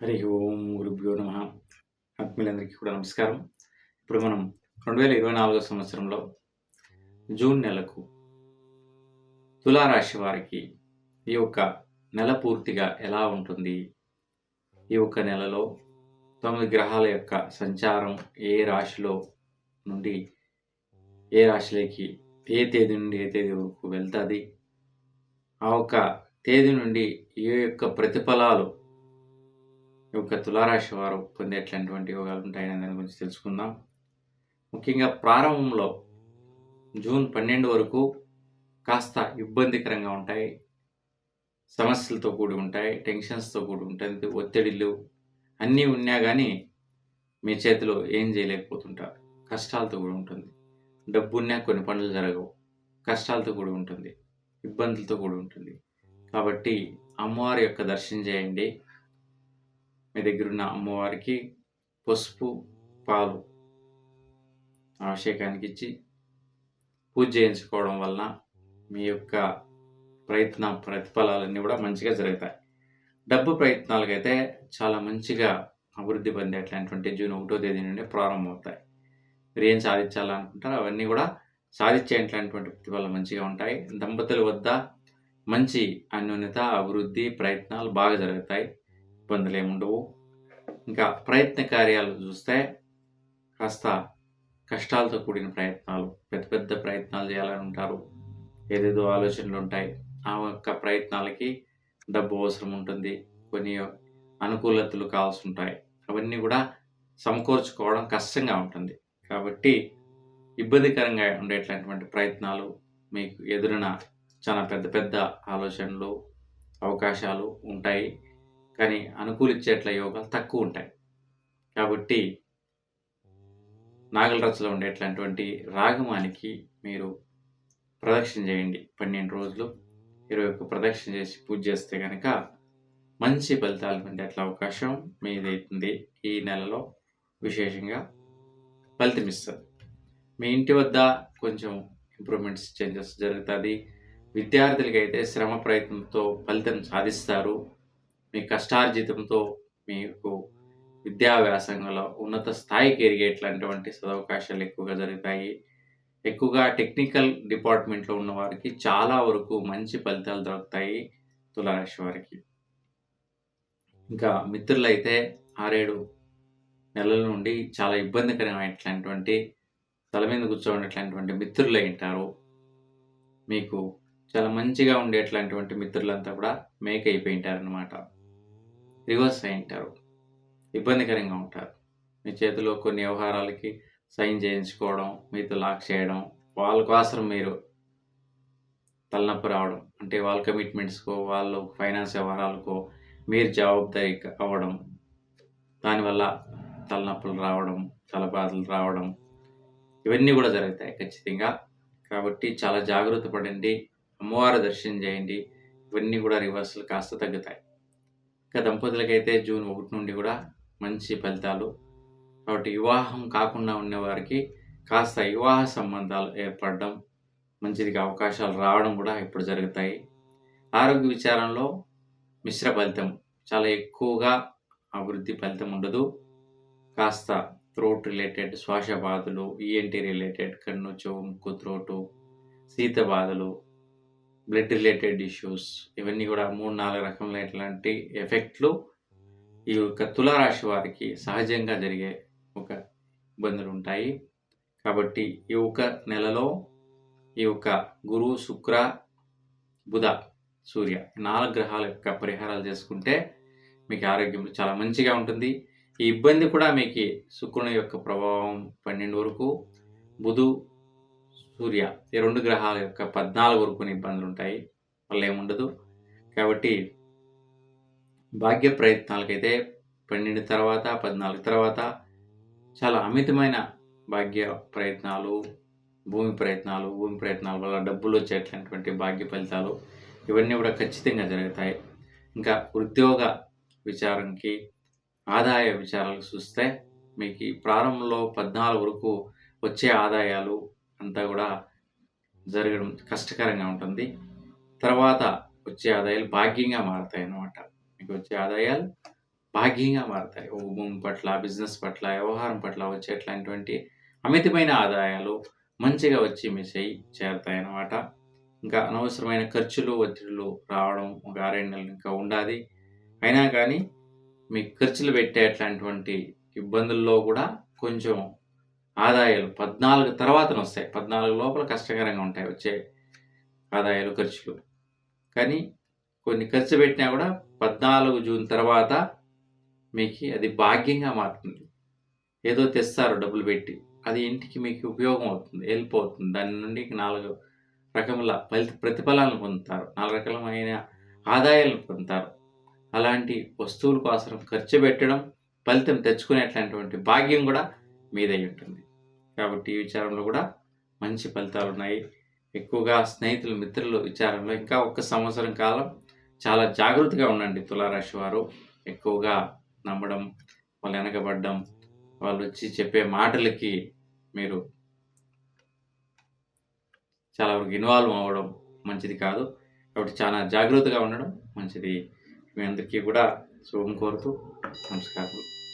హరి ఓం గురుభ్యో నమ. ఆత్మీయులందరికీ కూడా నమస్కారం. ఇప్పుడు మనం రెండు వేల ఇరవై నాలుగో సంవత్సరంలో జూన్ నెలకు తులారాశి వారికి ఈ యొక్క నెల పూర్తిగా ఎలా ఉంటుంది? ఈ యొక్క నెలలో తొమ్మిది గ్రహాల యొక్క సంచారం ఏ రాశిలో నుండి ఏ రాశిలోకి ఏ తేదీ నుండి ఏ తేదీ వరకు వెళ్తుంది? ఆ ఒక్క తేదీ నుండి ఏ యొక్క ప్రతిఫలాలు ఈ యొక్క తులారాశి వారు పొందేటటువంటి యోగాలు ఉంటాయనే దాని గురించి తెలుసుకుందాం. ముఖ్యంగా ప్రారంభంలో జూన్ పన్నెండు వరకు కాస్త ఇబ్బందికరంగా ఉంటాయి. సమస్యలతో కూడి ఉంటాయి టెన్షన్స్తో కూడి ఉంటుంది ఒత్తిడిలు అన్నీ ఉన్నా కానీ మీ చేతిలో ఏం చేయలేకపోతుంటారు. కష్టాలతో కూడా ఉంటుంది. డబ్బు ఉన్నా కొన్ని పనులు జరగవు. కష్టాలతో కూడి ఉంటుంది. ఇబ్బందులతో కూడి ఉంటుంది. కాబట్టి అమ్మవారి యొక్క దర్శనం చేయండి. మీ దగ్గర ఉన్న అమ్మవారికి పసుపు పాలు అభిషేకానికి ఇచ్చి పూజ చేయించుకోవడం వలన మీ యొక్క ప్రయత్న ప్రతిఫలాలన్నీ కూడా మంచిగా జరుగుతాయి. డబ్బు ప్రయత్నాలకైతే చాలా మంచిగా అభివృద్ధి పొందేటటువంటి జూన్ ఒకటో తేదీ నుండి ప్రారంభమవుతాయి. మీరు ఏం సాధించాలనుకుంటారో అవన్నీ కూడా సాధించేటటువంటి ప్రతిఫలాలు మంచిగా ఉంటాయి. దంపతుల వద్ద మంచి అన్యోన్యత అభివృద్ధి ప్రయత్నాలు బాగా జరుగుతాయి. ఇబ్బందులు ఏముండవు. ఇంకా ప్రయత్న కార్యాలు చూస్తే కాస్త కష్టాలతో కూడిన ప్రయత్నాలు పెద్ద పెద్ద ప్రయత్నాలు చేయాలని ఉంటారు. ఏదేదో ఆలోచనలు ఉంటాయి. ఆ యొక్క ప్రయత్నాలకి డబ్బు అవసరం ఉంటుంది. కొన్ని అనుకూలతలు కావాల్సి ఉంటాయి. అవన్నీ కూడా సమకూర్చుకోవడం కష్టంగా ఉంటుంది. కాబట్టి ఇబ్బందికరంగా ఉండేటటువంటి ప్రయత్నాలు మీకు ఎదురున చాలా పెద్ద పెద్ద ఆలోచనలు అవకాశాలు ఉంటాయి. కానీ అనుకూలించేట్ల యోగాలు తక్కువ ఉంటాయి. కాబట్టి నాగలరచలో ఉండేటటువంటి రాగమానికి మీరు ప్రదక్షిణ చేయండి. పన్నెండు రోజులు ఇరవై ఒక్క ప్రదక్షిణ చేసి పూజ చేస్తే కనుక మంచి ఫలితాలు పొందేట్ల అవకాశం మీదైతుంది. ఈ నెలలో విశేషంగా ఫలితమిస్తుంది మీ ఇంటి వద్ద కొంచెం ఇంప్రూవ్మెంట్స్ చేంజెస్ జరుగుతుంది. విద్యార్థులకి అయితే శ్రమ ప్రయత్నంతో ఫలితం సాధిస్తారు. మీ కష్టార్జితంతో మీకు విద్యాభ్యాసంలో ఉన్నత స్థాయికి ఎరిగేటటువంటి సదవకాశాలు ఎక్కువగా జరుగుతాయి ఎక్కువగా టెక్నికల్ డిపార్ట్మెంట్లో ఉన్న వారికి చాలా వరకు మంచి ఫలితాలు దొరుకుతాయి తులారాశి వారికి. ఇంకా మిత్రులైతే ఆరేడు నెలల నుండి చాలా ఇబ్బందికరమైనటువంటి తల మీద కూర్చోండేట్లాంటివంటి మిత్రులు ఉంటారు. మీకు చాలా మంచిగా ఉండేటటువంటి మిత్రులంతా కూడా మేక్ అయిపోయి ఉంటారనమాట రివర్స్ అయి ఉంటారు ఇబ్బందికరంగా ఉంటారు. మీ చేతిలో కొన్ని వ్యవహారాలకి సైన్ చేయించుకోవడం మీతో లాక్ చేయడం వాళ్ళ కోసం మీరు తలనొప్పి రావడం అంటే వాళ్ళ కమిట్మెంట్స్కో వాళ్ళు ఫైనాన్స్ వ్యవహారాలకో మీరు జవాబుదారీ అవ్వడం దానివల్ల తలనొప్పులు రావడం తలబాధలు రావడం ఇవన్నీ కూడా జరుగుతాయి ఖచ్చితంగా. కాబట్టి చాలా జాగ్రత్త పడండి అమ్మవారి దర్శనం చేయండి ఇవన్నీ కూడా రివర్సల్ కాస్త తగ్గుతాయి. ఇంకా దంపతులకైతే జూన్ ఒకటి నుండి కూడా మంచి ఫలితాలు. కాబట్టి వివాహం కాకుండా ఉన్నవారికి కాస్త వివాహ సంబంధాలు ఏర్పడడం మంచిదిగా అవకాశాలు రావడం కూడా ఇప్పుడు జరుగుతాయి. ఆరోగ్య విచారంలో మిశ్ర ఫలితం చాలా ఎక్కువగా అభివృద్ధి ఫలితం ఉండదు. కాస్త త్రోట్ రిలేటెడ్ శ్వాస బాధలు ఈఎన్టీ రిలేటెడ్ కన్ను చెవు ముక్కు త్రోటు శీత బాధలు బ్లడ్ రిలేటెడ్ ఇష్యూస్ ఇవన్నీ కూడా మూడు నాలుగు రకములైనటువంటి ఎఫెక్ట్లు ఈ యొక్క తులారాశి వారికి సహజంగా జరిగే ఒక ఇబ్బందులు ఉంటాయి. కాబట్టి ఈ యొక్క నెలలో ఈ యొక్క గురు శుక్ర బుధ సూర్య నాలుగు గ్రహాల యొక్క పరిహారాలు చేసుకుంటే మీకు ఆరోగ్యం చాలా మంచిగా ఉంటుంది. ఈ ఇబ్బంది కూడా మీకు శుక్రుని యొక్క ప్రభావం పన్నెండు వరకు బుధు సూర్య ఈ రెండు గ్రహాల యొక్క పద్నాలుగు వరకు ఇబ్బందులు ఉంటాయి వల్ల ఏముండదు. కాబట్టి భాగ్య ప్రయత్నాలకైతే పన్నెండు తర్వాత పద్నాలుగు తర్వాత చాలా అమితమైన భాగ్య ప్రయత్నాలు భూమి ప్రయత్నాలు భూమి ప్రయత్నాల వల్ల డబ్బులు వచ్చేటటువంటి భాగ్య ఫలితాలు ఇవన్నీ కూడా ఖచ్చితంగా జరుగుతాయి. ఇంకా ఉద్యోగ విచారంకి ఆదాయ విచారాలు చూస్తే మీకు ఈ ప్రారంభంలో పద్నాలుగు వరకు వచ్చే ఆదాయాలు అంతా కూడా జరగడం కష్టకరంగా ఉంటుంది. తర్వాత వచ్చే ఆదాయాలు భాగ్యంగా మారుతాయి అన్నమాట మీకు వచ్చే ఆదాయాలు భాగ్యంగా మారతాయి. ఒక భూమి పట్ల బిజినెస్ పట్ల వ్యవహారం పట్ల వచ్చేట్లాంటివంటి అమితమైన ఆదాయాలు మంచిగా వచ్చి మీ చేయి చేరుతాయి అన్నమాట ఇంకా అనవసరమైన ఖర్చులు ఒత్తిడులు రావడం ఒక ఆరేడు నెలలు ఇంకా ఉండాలి అయినా కానీ మీ ఖర్చులు పెట్టే అట్లాంటివంటి ఇబ్బందుల్లో కూడా కొంచెం ఆదాయాలు పద్నాలుగు తర్వాతన వస్తాయి. పద్నాలుగు లోపల కష్టకరంగా ఉంటాయి వచ్చే ఆదాయాలు ఖర్చులు. కానీ కొన్ని ఖర్చు పెట్టినా కూడా పద్నాలుగు జూన్ తర్వాత మీకు అది భాగ్యంగా మారుతుంది. ఏదో తెస్తారు డబ్బులు పెట్టి. అది ఇంటికి మీకు ఉపయోగం అవుతుంది హెల్ప్ అవుతుంది. దాని నుండి నాలుగు రకముల ఫలిత ప్రతిఫలాలను పొందుతారు. నాలుగు రకమైన ఆదాయాలను పొందుతారు. అలాంటి వస్తువుల కోసం ఖర్చు పెట్టడం ఫలితం తెచ్చుకునేటటువంటి భాగ్యం కూడా మీదై ఉంటుంది. కాబట్టి ఈ విచారంలో కూడా మంచి ఫలితాలు ఉన్నాయి. ఎక్కువగా స్నేహితులు మిత్రులు విచారంలో ఇంకా ఒక్క సంవత్సరం కాలం చాలా జాగ్రత్తగా ఉండండి తులారాశి వారు. ఎక్కువగా నమ్మడం వాళ్ళు వెనకబడడం వాళ్ళు వచ్చి చెప్పే మాటలకి మీరు చాలా వరకు ఇన్వాల్వ్ అవ్వడం మంచిది కాదు. కాబట్టి చాలా జాగ్రత్తగా ఉండడం మంచిది. మీ అందరికీ కూడా శుభం కోరుతూ నమస్కారం.